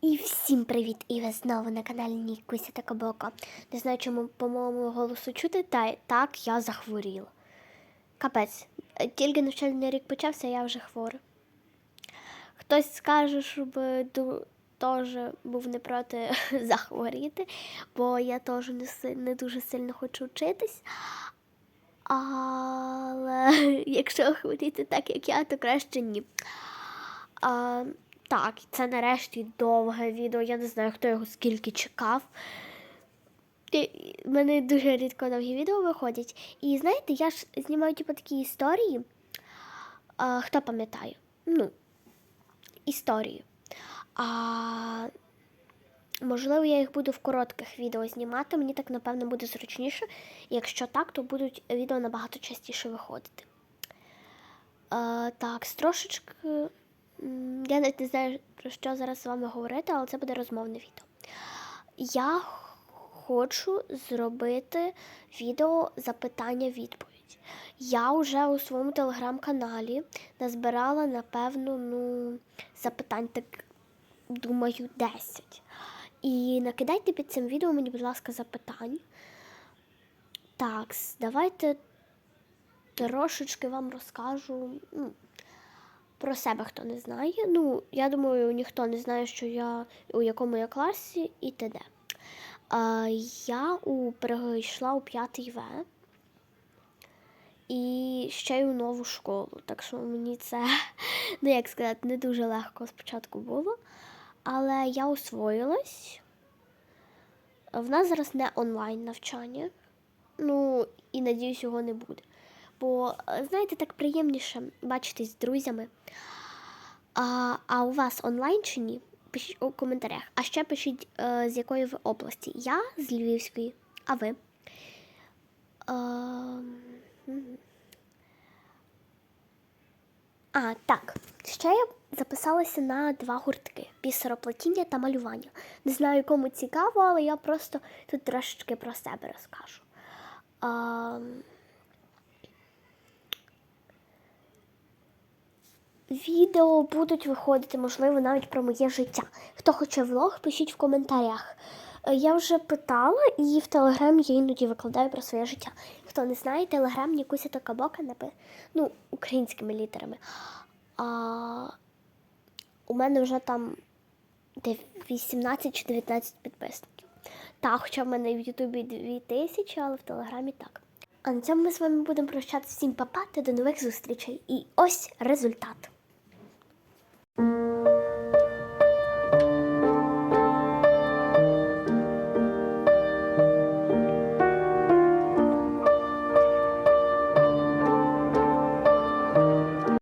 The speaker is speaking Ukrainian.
І всім привіт! І ви знову на каналі Нікуся та Кабока. Не знаю, чому по моєму голосу чути, та так я захворіла. Капець, е, тільки навчальний рік почався, я вже хвора. Хтось скаже, щоб теж був не проти захворіти, бо я теж не, не дуже сильно хочу вчитись. Але якщо хворіти так, як я, то краще ні. А, так, це нарешті довге відео. Я не знаю, хто його скільки чекав. В мене дуже рідко довгі відео виходять. І знаєте, я ж знімаю типу, такі історії. А, хто пам'ятає? Ну, історії. А, можливо, я їх буду в коротких відео знімати. Мені так, напевно, буде зручніше. Якщо так, то будуть відео набагато частіше виходити. А, так, трошечки. Я навіть не знаю, про що зараз з вами говорити, але це буде розмовне відео. Я хочу зробити відео запитання-відповідь. Я вже у своєму телеграм-каналі назбирала, напевно, ну, запитань, так думаю, 10. І накидайте під цим відео мені, будь ласка, запитань. Так, давайте трошечки вам розкажу ну, про себе, хто не знає. Ну, я думаю, ніхто не знає, що я у якому я класі і т.д. Я у, перейшла у 5 В і ще й у нову школу. Так що мені це, ну як сказати, не дуже легко спочатку було. Але я освоїлась. В нас зараз не онлайн навчання. Ну, і надіюсь, його не буде. Бо, е, знаєте, так приємніше бачитись з друзями. А, а у вас онлайн чи ні? Пишіть у коментарях. А ще пишіть, е, з якої ви області. Я з Львівської, а ви? Ем. А, так. Ще я записалася на два гуртки: бісероплетіння та малювання. Не знаю, кому цікаво, але я просто тут трошечки про себе розкажу. Ем, Відео будуть виходити, можливо, навіть про моє життя. Хто хоче влог, пишіть в коментарях. Е, Я вже питала, і в Телеграм я іноді викладаю про своє життя. Хто не знає, Телеграм Нікуся та Кабока напи... ну, українськими літерами. А у мене вже там де 18 чи 19 підписників. Так, хоча в мене в Ютубі 2000, але в Телеграмі так. А на цьому ми з вами будемо прощатися всім па-па та до нових зустрічей. І ось результат. thank you